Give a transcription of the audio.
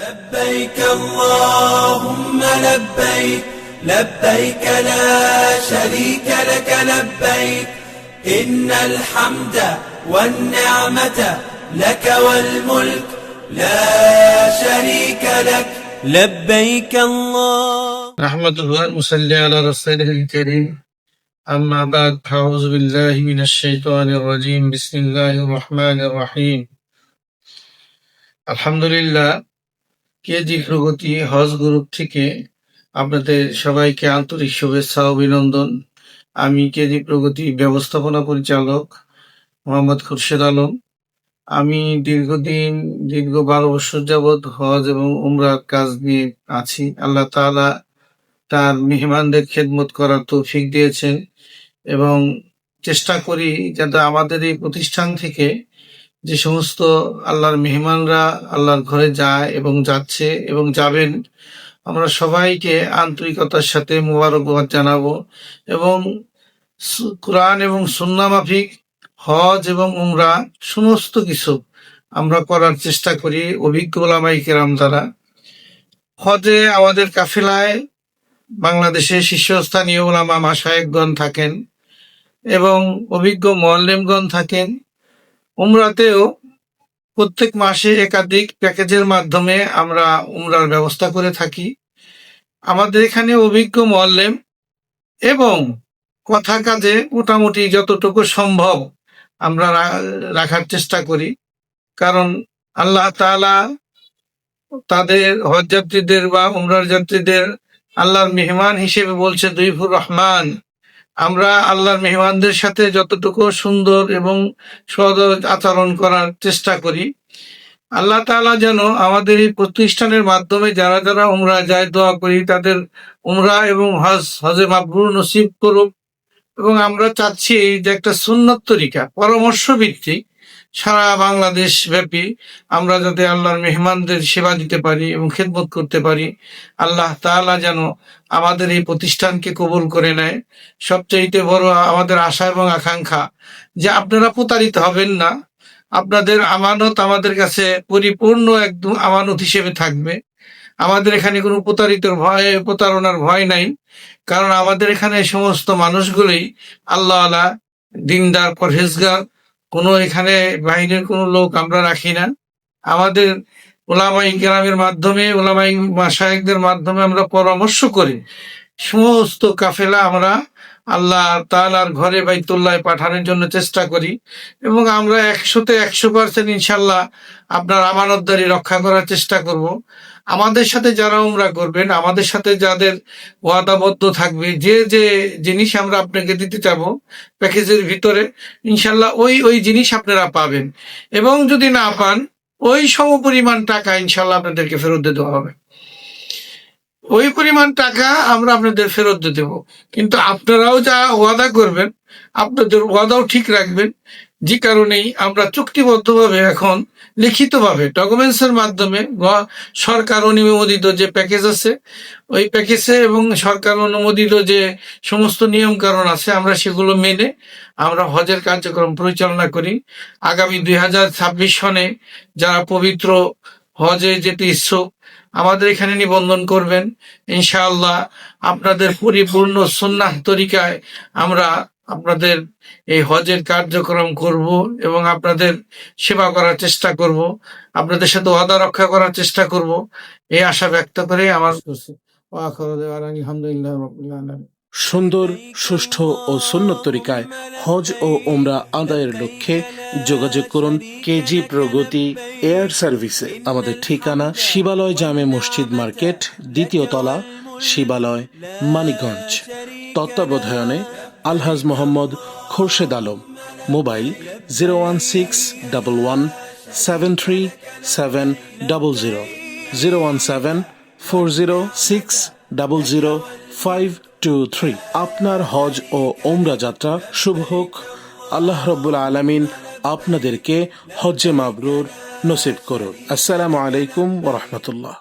لبيك اللهم لبيك لبيك لا شريك لك لبيك. إن الحمد والنعمة لك والملك لا شريك لك. لبيك الله نحمد الله المصلي على رسوله الكريم. أما بعد فأعوذ بالله من الشيطان الرجيم. بسم الله الرحمن الرحيم. الحمد لله KG প্রগতি হজ group থেকে আপনাদের সবাইকে আন্তরিক শুভেচ্ছা, অভিনন্দন। আমি কেজি প্রগতি ব্যবস্থাপনা পরিচালক মোহাম্মদ খুরশেদ আলম। আমি দীর্ঘদিন, দীর্ঘ বারো বছর যাবৎ হজ এবং উমরার কাজ নিয়ে আছি। আল্লাহ তাআলা তার মেহমানদের খেদমত করার তৌফিক দিয়েছেন এবং চেষ্টা করি যাতে আমাদের এই প্রতিষ্ঠান থেকে যে সমস্ত আল্লাহর মেহমানরা আল্লাহর ঘরে যায় এবং যাচ্ছে এবং যাবেন, আমরা সবাইকে আন্তরিকতার সাথে মোবারকবাদ জানাব এবং কোরআন এবং সুন্না মাফিক, হজ এবং উমরা, সমস্ত কিছু আমরা করার চেষ্টা করি অভিজ্ঞ ওলামাই কেরাম দ্বারা। হজে আমাদের কাফেলায় বাংলাদেশে শীর্ষস্থানীয় ওলামা মাসায়েকগণ থাকেন এবং অভিজ্ঞ মোয়াল্লেমগণ থাকেন। উমরাতেও প্রত্যেক মাসে একাধিক প্যাকেজের মাধ্যমে আমরা উমরার ব্যবস্থা করে থাকি। আমাদের এখানে অভিজ্ঞ মোয়াল্লেম এবং কথা কাজে মোটামুটি যতটুকু সম্ভব আমরা রাখার চেষ্টা করি। কারণ আল্লাহ তাআলা তাদের হজ যাত্রীদের বা উমরার যাত্রীদের আল্লাহর মেহমান হিসেবে বলছে, দুইফুর রহমান। আমরা আল্লাহর মেহমানদের সাথে যতটুকু সুন্দর এবং সদ আচরণ করার চেষ্টা করি। আল্লাহ তালা যেন আমাদের এই প্রতিষ্ঠানের মাধ্যমে যারা যারা উমরা যায় দোয়া করি, তাদের উমরা এবং হজ, হজে মাবরুর নসিব করুক। এবং আমরা চাচ্ছি যে একটা সুন্নত তরিকা পরামর্শ ভিত্তিক সারা বাংলাদেশ ব্যাপী আমরা যাতে আল্লাহর মেহমানদের সেবা দিতে পারি এবং খেদমত করতে পারি, আল্লাহ তাআলা যেন আমাদের এই প্রতিষ্ঠানকে কবুল করে নেয়। সবচাইতে বড় আমাদের আশা এবং আকাঙ্ক্ষা যে আপনারা প্রতারিত হবেন না। আপনাদের আমানত আমাদের কাছে পরিপূর্ণ একদম আমানত হিসেবে থাকবে। আমাদের এখানে কোনো প্রতারিত ভয়, প্রতারণার ভয় নাই। কারণ আমাদের এখানে সমস্ত মানুষগুলোই আল্লাহ আলা, দিনদার, পরহেজগার কোনো এখানে বাহিরের কোনো লোক আমরা রাখি না। আমাদের ওলামাই গ্রামের মাধ্যমে, ওলামাই মাসায়কদের মাধ্যমে আমরা পরামর্শ করে সমস্ত কাফেলা আমরা আল্লাহ তাআলার ঘরে বাইতুল্লাহ পাঠানোর জন্য চেষ্টা করি এবং আমরা একশোতে একশো পার্সেন্ট ইনশাল্লাহ আপনার আমানতদারি রক্ষা করার চেষ্টা করব। আমাদের সাথে যারা উমরা করবেন, আমাদের সাথে যাদের ওয়াদাবদ্ধ থাকবে, যে যে জিনিস আমরা আপনাকে দিতে চাবো প্যাকেজের ভিতরে ইনশাল্লাহ ওই ওই জিনিস আপনারা পাবেন। এবং যদি না পান, ওই সমপরিমাণ টাকা ইনশাল্লাহ আপনাদেরকে ফেরত দিতে হবে। ওই পরিমাণ টাকা আমরা আপনাদের ফেরত দিয়ে দেবো। কিন্তু আপনারাও যা ওয়াদা করবেন, আপনাদের ওয়াদাও ঠিক রাখবেন। যে কারণেই আমরা চুক্তিবদ্ধভাবে এখন লিখিতভাবে ডকুমেন্টসের মাধ্যমে সরকার অনুমোদিত যে প্যাকেজ আছে, ওই প্যাকেজে এবং সরকার অনুমোদিত যে সমস্ত নিয়ম কারণ আছে, আমরা সেগুলো মেনে আমরা হজের কার্যক্রম পরিচালনা করি। আগামী দুই হাজার ছাব্বিশ সনে যারা পবিত্র হজে যেতে ইচ্ছুক, আমাদের এখানে নিবন্ধন করবেন। ইনশাআল্লাহ আপনাদের পরিপূর্ণ সুন্নাহ তরিকায় আমরা আপনাদের এই হজের কার্যক্রম করব এবং আপনাদের সেবা করার চেষ্টা করব, আপনাদের সাথে ওয়াদা রক্ষা করার চেষ্টা করব। এই আশা ব্যক্ত করে আমার আলহামদুলিল্লাহ সুন্দর, সুষ্ঠু ও সুন্নত তরিকায় হজ ও ওমরা আদায়ের লক্ষ্যে যোগাযোগ করুন কেজি প্রগতি এয়ার সার্ভিসে। আমাদের ঠিকানা শিবালয় জামে মসজিদ মার্কেট, দ্বিতীয় তলা, Shibalaya, Manikganj. তত্ত্বাবধায়নে Alhaj Mohammad Khorshed Alam. Mobile zero one six double one seven three seven double zero. Zero one seven four zero six double zero five two three আপনার হজ ও ওমরা যাত্রা শুভ হোক। আল্লাহ রব্বুল আলমিন আপনাদেরকে হজ্জে মাবরুর নসিব করুন। আসসালামু আলাইকুম ওরহমতুল্লাহ